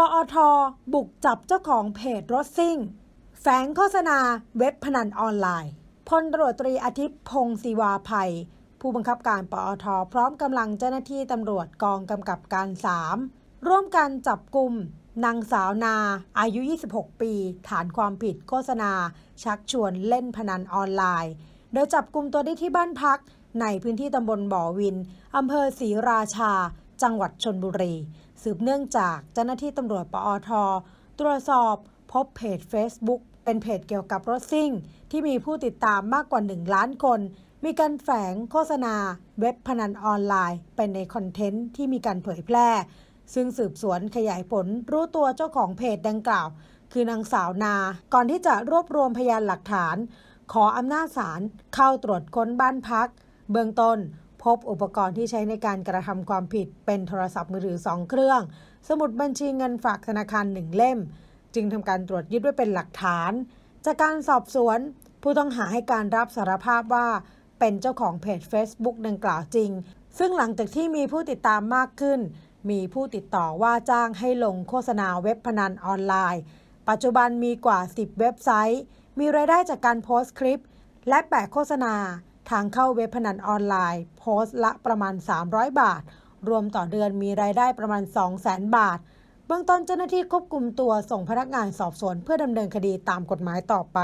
ปอท บุกจับเจ้าของเพจรถซิ่ง แฝงโฆษณาเว็บพนันออนไลน์พลตรวจตรีอาทิตย์พงศิวาภัย ผู้บังคับการปอท พร้อมกำลังเจ้าหน้าที่ตำรวจกองกำกับการ 3 ร่วมกันจับกลุ่มนางสาวนา อายุ 26 ปี ฐานความผิดโฆษณา ชักชวนเล่นพนันออนไลน์ โดยจับกลุ่มตัวได้ที่บ้านพัก ในพื้นที่ตำบลบ่อวินอำเภอศรีราชา จังหวัดชนบุรี สืบเนื่องจากเจ้าหน้าที่ตำรวจปอท ตรวจสอบพบเพจ Facebook เป็นเพจเกี่ยวกับรถซิ่ง ที่มีผู้ติดตามมากกว่า 1 ล้านคน มีการแฝงโฆษณา เว็บพนันออนไลน์ เป็นในคอนเทนต์ที่มีการเผยแพร่ ซึ่งสืบสวนขยายผลรู้ตัวเจ้าของเพจดังกล่าว คือนางสาวนา ก่อนที่จะรวบรวมพยานหลักฐาน ขออำนาจศาลเข้าตรวจค้นบ้านพัก เบื้องต้น พบอุปกรณ์ที่ใช้ในการกระทำความผิดเป็นโทรศัพท์มือถือ 2 เครื่อง สมุดบัญชีเงินฝากธนาคาร 1 เล่ม จึงทำการตรวจยึดไว้เป็นหลักฐาน จากการสอบสวน ผู้ต้องหาให้การรับสารภาพว่าเป็นเจ้าของเพจ Facebook ดังกล่าวจริง ซึ่งหลังจากที่มีผู้ติดตามมากขึ้น มีผู้ติดต่อว่าจ้างให้ลงโฆษณาเว็บพนันออนไลน์ ปัจจุบันมีกว่า 10 เว็บไซต์ มีรายได้จากการโพสต์คลิป และแปะโฆษณา ทางเข้าเว็บพนันออนไลน์ โพสต์ละประมาณ 300 บาท รวมต่อเดือนมีรายได้ประมาณ 200,000 บาท เบื้องต้นเจ้าหน้าที่ควบคุมตัวส่งพนักงานสอบสวนเพื่อดำเนินคดีตามกฎหมายต่อไป